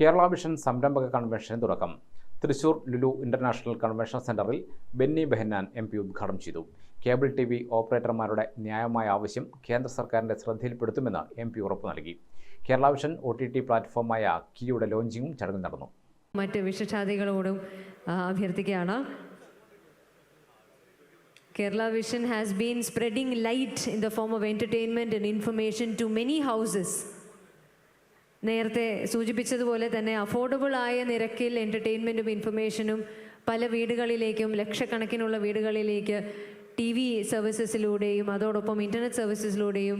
Kerala vision സംരംഭക കൺവെൻഷന് തുടക്കം. Thrissur Lulu international convention സെന്ററിൽ ബെന്നി ബെഹന്നാൻ എം പി ഉദ്ഘാടനം ചെയ്തു. കേബിൾ ടി വി ഓപ്പറേറ്റർമാരുടെ ന്യായമായ ആവശ്യം കേന്ദ്ര സർക്കാരിന്റെ ശ്രദ്ധയിൽപ്പെടുത്തുമെന്ന് എം പി ഉറപ്പു നൽകി. Kerala vision O T T പ്ലാറ്റ്ഫോമായ കിയുടെ ലോഞ്ചിങ്ങും ചടങ്ങിൽ നടന്നു. മറ്റ് വിശിഷ്ടാതികളോടും അഭ്യർത്ഥിക്കുകയാണ്. Kerala vision has been spreading light in the form of entertainment and information to many houses നേരത്തെ സൂചിപ്പിച്ചതുപോലെ തന്നെ അഫോർഡബിൾ ആയ നിരക്കിൽ എന്റർടൈൻമെന്റും ഇൻഫർമേഷനും പല വീടുകളിലേക്കും ലക്ഷക്കണക്കിനുള്ള വീടുകളിലേക്ക് ടി വി സർവീസസിലൂടെയും അതോടൊപ്പം ഇന്റർനെറ്റ് സർവീസസിലൂടെയും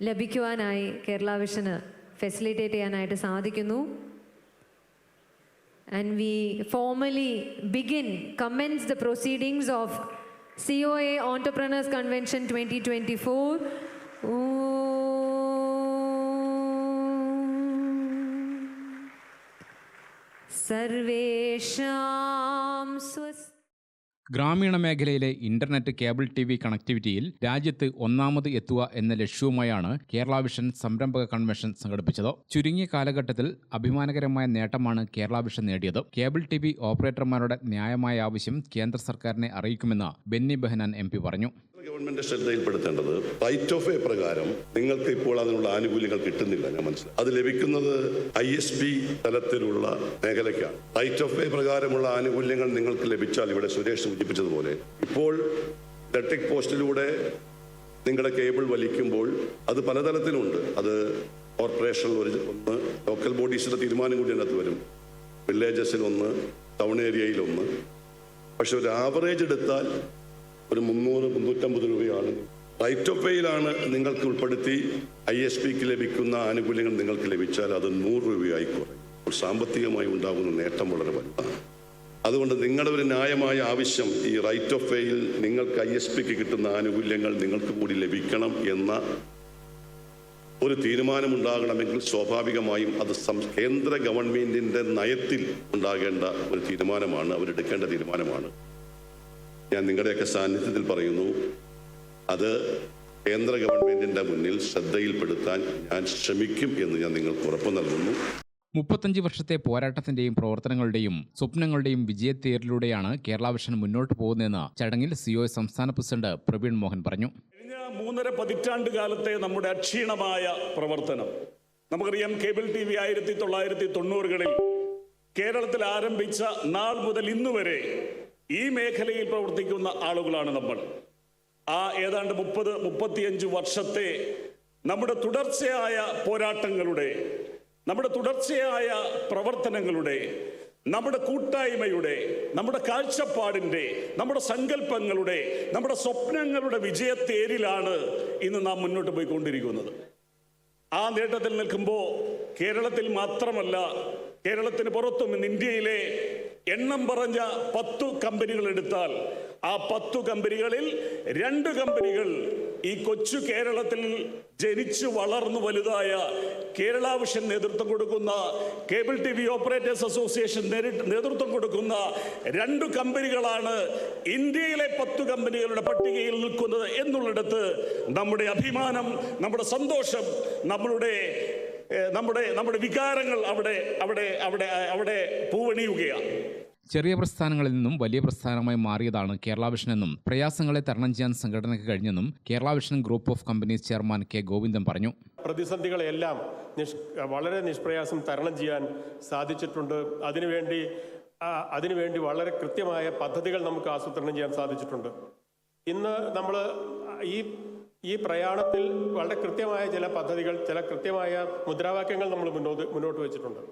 ലഭിക്കുവാനായി കേരള വിഷന് ഫെസിലിറ്റേറ്റ് ചെയ്യാനായിട്ട് സാധിക്കുന്നു and we formally and the proceedings of C O A entrepreneurs Entrepreneurs twenty 2024. Om ഗ്രാമീണ മേഖലയിലെ ഇന്റർനെറ്റ് കേബിൾ ടി വി കണക്ടിവിറ്റിയിൽ രാജ്യത്ത് ഒന്നാമത് എത്തുക എന്ന ലക്ഷ്യവുമായാണ് കേരള വിഷൻ സംരംഭക കൺവെൻഷൻ സംഘടിപ്പിച്ചത്. ചുരുങ്ങിയ കാലഘട്ടത്തിൽ അഭിമാനകരമായ നേട്ടമാണ് കേരള വിഷൻ നേടിയത്. കേബിൾ ടി വി ഓപ്പറേറ്റർമാരുടെ ന്യായമായ ആവശ്യം കേന്ദ്ര സർക്കാരിനെ അറിയിക്കുമെന്ന് ബെന്നി ബെഹനാൻ എം പറഞ്ഞു. ഗവൺമെന്റ് ശ്രദ്ധയിൽപ്പെടുത്തേണ്ടത് റൈറ്റ് ഓഫ് വേ പ്രകാരം നിങ്ങൾക്ക് ഇപ്പോൾ അതിനുള്ള ആനുകൂല്യങ്ങൾ കിട്ടുന്നില്ല ഞാൻ മനസ്സിലായി. അത് ലഭിക്കുന്നത് ഐ എസ് പി തലത്തിലുള്ള മേഖലയ്ക്കാണ്. റൈറ്റ് ഓഫ് വേ പ്രകാരമുള്ള ആനുകൂല്യങ്ങൾ നിങ്ങൾക്ക് ലഭിച്ചാൽ ഇവിടെ സുരേഷ് സൂചിപ്പിച്ചതുപോലെ ഇപ്പോൾ ഇലക്ട്രിക് പോസ്റ്റിലൂടെ നിങ്ങളുടെ കേബിൾ വലിക്കുമ്പോൾ അത് പലതരത്തിലുണ്ട്. അത് കോർപ്പറേഷനിൽ ഒരു ഒന്ന് ലോക്കൽ ബോഡീസിന്റെ തീരുമാനം കൂടി അതിനകത്ത് വരും. വില്ലേജസിൽ ഒന്ന് ടൗൺ ഏരിയയിൽ ഒന്ന്. പക്ഷെ ഒരു ആവറേജ് എടുത്താൽ ഒരു മുന്നൂറ് മുന്നൂറ്റമ്പത് രൂപയാണ്. റൈറ്റ് ഓഫ് വേയിലാണ് നിങ്ങൾക്ക് ഉൾപ്പെടുത്തി ഐ എസ് പിക്ക് ലഭിക്കുന്ന ആനുകൂല്യങ്ങൾ നിങ്ങൾക്ക് ലഭിച്ചാൽ അത് നൂറ് രൂപയായി കുറയും. സാമ്പത്തികമായി ഉണ്ടാകുന്ന നേട്ടം വളരെ വലുതാണ്. അതുകൊണ്ട് നിങ്ങളുടെ ഒരു ന്യായമായ ആവശ്യം ഈ റൈറ്റ് ഓഫ് വേയിൽ നിങ്ങൾക്ക് ഐ എസ് പിക്ക് കിട്ടുന്ന ആനുകൂല്യങ്ങൾ നിങ്ങൾക്ക് കൂടി ലഭിക്കണം എന്ന ഒരു തീരുമാനമുണ്ടാകണമെങ്കിൽ സ്വാഭാവികമായും അത് കേന്ദ്ര ഗവൺമെന്റിന്റെ നയത്തിൽ ഉണ്ടാകേണ്ട ഒരു തീരുമാനമാണ് അവരെടുക്കേണ്ട തീരുമാനമാണ്. ഞാൻ നിങ്ങളുടെയൊക്കെ സാന്നിധ്യത്തിൽ പറയുന്നു അത് കേന്ദ്ര ഗവൺമെന്റിന്റെ മുന്നിൽ ശ്രദ്ധയിൽപ്പെടുത്താൻ ഞാൻ ശ്രമിക്കും എന്ന് ഞാൻ നിങ്ങൾക്ക് ഉറപ്പ് നൽകുന്നു. മുപ്പത്തഞ്ച് വർഷത്തെ പോരാട്ടത്തിന്റെയും പ്രവർത്തനങ്ങളുടെയും സ്വപ്നങ്ങളുടെയും വിജയത്തേരിലൂടെയാണ് കേരള വിഷൻ മുന്നോട്ട് പോകുന്നതെന്ന് ചടങ്ങിൽ സിഒ സംസ്ഥാന പ്രസിഡന്റ് പ്രവീൺ മോഹൻ പറഞ്ഞു. കഴിഞ്ഞ മൂന്നര പതിറ്റാണ്ട് കാലത്തെ നമ്മുടെ അക്ഷീണമായ പ്രവർത്തനം. നമുക്കറിയാം കേബിൾ ടി വി ആയിരത്തി തൊള്ളായിരത്തി തൊണ്ണൂറുകളിൽ കേരളത്തിൽ ആരംഭിച്ച നാൾ മുതൽ ഇന്ന് വരെ ഈ മേഖലയിൽ പ്രവർത്തിക്കുന്ന ആളുകളാണ് നമ്മൾ. ആ ഏതാണ്ട് മുപ്പത് മുപ്പത്തിയഞ്ച് വർഷത്തെ നമ്മുടെ തുടർച്ചയായ പോരാട്ടങ്ങളുടെ നമ്മുടെ തുടർച്ചയായ പ്രവർത്തനങ്ങളുടെ നമ്മുടെ കൂട്ടായ്മയുടെ നമ്മുടെ കാഴ്ചപ്പാടിന്റെ നമ്മുടെ സങ്കല്പങ്ങളുടെ നമ്മുടെ സ്വപ്നങ്ങളുടെ വിജയത്തേരിലാണ് ഇന്ന് നാം മുന്നോട്ട് പോയിക്കൊണ്ടിരിക്കുന്നത്. ആ നേട്ടത്തിൽ നിൽക്കുമ്പോൾ കേരളത്തിൽ മാത്രമല്ല കേരളത്തിന് പുറത്തും ഇന്ത്യയിലെ എണ്ണം പറഞ്ഞ പത്തു കമ്പനികൾ എടുത്താൽ ആ പത്തു കമ്പനികളിൽ രണ്ട് കമ്പനികൾ ഈ കൊച്ചു കേരളത്തിൽ ജനിച്ചു വളർന്നു വലുതായ കേരള വിഷൻ നേതൃത്വം കൊടുക്കുന്ന cable T V operators association നേതൃത്വം കൊടുക്കുന്ന രണ്ട് കമ്പനികളാണ് ഇന്ത്യയിലെ പത്തു കമ്പനികളുടെ പട്ടികയിൽ നിൽക്കുന്നത് എന്നുള്ളിടത്ത് നമ്മുടെ അഭിമാനം നമ്മുടെ സന്തോഷം നമ്മളുടെ നമ്മുടെ നമ്മുടെ വികാരങ്ങൾ അവിടെ അവിടെ അവിടെ അവിടെ പൂവണിയുകയാണ്. ചെറിയ പ്രസ്ഥാനങ്ങളിൽ നിന്നും വലിയ പ്രസ്ഥാനമായി മാറിയതാണ് കേരള വിഷൻ എന്നും പ്രയാസങ്ങളെ തരണം ചെയ്യാൻ സംഘടനയ്ക്ക് കഴിഞ്ഞെന്നും Kerala vision group of companies chairman K Govindan പറഞ്ഞു. പ്രതിസന്ധികളെല്ലാം വളരെ നിഷ്പ്രയാസം തരണം ചെയ്യാൻ സാധിച്ചിട്ടുണ്ട്. അതിനുവേണ്ടി അതിനുവേണ്ടി വളരെ കൃത്യമായ പദ്ധതികൾ നമുക്ക് ആസൂത്രണം ചെയ്യാൻ സാധിച്ചിട്ടുണ്ട്. ഇന്ന് നമ്മൾ ഈ ഈ പ്രയാണത്തിൽ വളരെ കൃത്യമായ ചില പദ്ധതികൾ ചില കൃത്യമായ മുദ്രാവാക്യങ്ങൾ നമ്മൾ മുന്നോട്ട് മുന്നോട്ട് വെച്ചിട്ടുണ്ട്.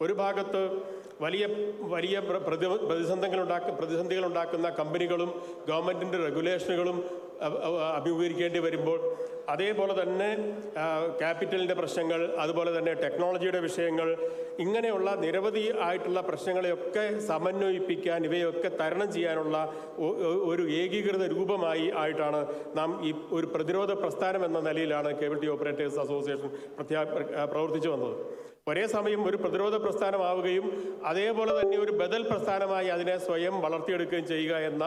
ഒരു ഭാഗത്ത് വലിയ വലിയ പ്ര- പ്രതി പ്രതിസന്ധികൾ ഉണ്ടാക്ക പ്രതിസന്ധികൾ ഉണ്ടാക്കുന്ന കമ്പനികളും ഗവൺമെന്റിന്റെ റെഗുലേഷനുകളും അഭിമുഖീകരിക്കേണ്ടി വരുമ്പോൾ അതേപോലെ തന്നെ ക്യാപിറ്റലിന്റെ പ്രശ്നങ്ങൾ അതുപോലെ തന്നെ ടെക്നോളജിയുടെ വിഷയങ്ങൾ ഇങ്ങനെയുള്ള നിരവധി ആയിട്ടുള്ള പ്രശ്നങ്ങളെയൊക്കെ സമന്വയിപ്പിക്കാൻ ഇവയൊക്കെ തരണം ചെയ്യാനുള്ള ഒരു ഏകീകൃത രൂപമായി ആയിട്ടാണ് നാം ഈ ഒരു പ്രതിരോധ പ്രസ്ഥാനം എന്ന നിലയിലാണ് കേബിൾ ടി ഓപ്പറേറ്റേഴ്സ് അസോസിയേഷൻ പ്രത്യാ പ്രവർത്തിച്ചു വന്നത്. ഒരേ സമയം ഒരു പ്രതിരോധ പ്രസ്ഥാനമാവുകയും അതേപോലെ തന്നെ ഒരു ബദൽ പ്രസ്ഥാനമായി അതിനെ സ്വയം വളർത്തിയെടുക്കുകയും ചെയ്യുക എന്ന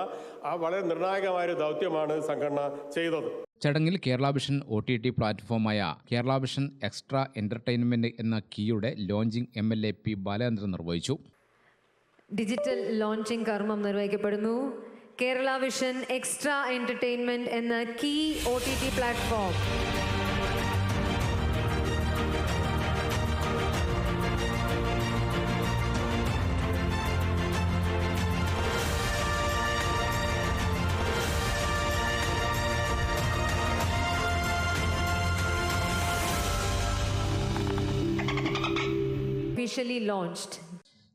ആ വളരെ നിർണായകമായ ഒരു ദൗത്യമാണ് സംഘടന ചെയ്തത്. ചടങ്ങിൽ Kerala vision O T T പ്ലാറ്റ്ഫോമായ Kerala vision extra entertainment എന്ന കീയുടെ launching M L A P Balachandran നിർവഹിച്ചു. ഡിജിറ്റൽ ലോഞ്ചിംഗ് കർമ്മം നിർവഹിക്കപ്പെടുന്നു. കേരള വിഷൻ എക്സ്ട്രാ എന്റർടൈൻമെന്റ് എന്ന key O T T platform. Officially launched.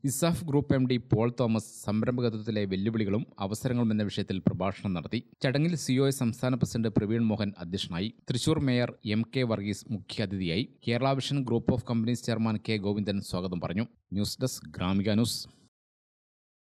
ESAF group M D Paul Thomas സംരംഭകത്വത്തിലെ വെല്ലുവിളികളും അവസരങ്ങളും എന്ന വിഷയത്തിൽ പ്രഭാഷണം നടത്തി. ചടങ്ങിൽ സിഒഎ സംസ്ഥാന പ്രസിഡന്റ് പ്രവീൺ മോഹൻ അധ്യക്ഷനായി. Thrissur mayor M K Varghese മുഖ്യാതിഥിയായി. Kerala vision group of companies chairman K Govindan സ്വാഗതം പറഞ്ഞു. News desk Gramika news.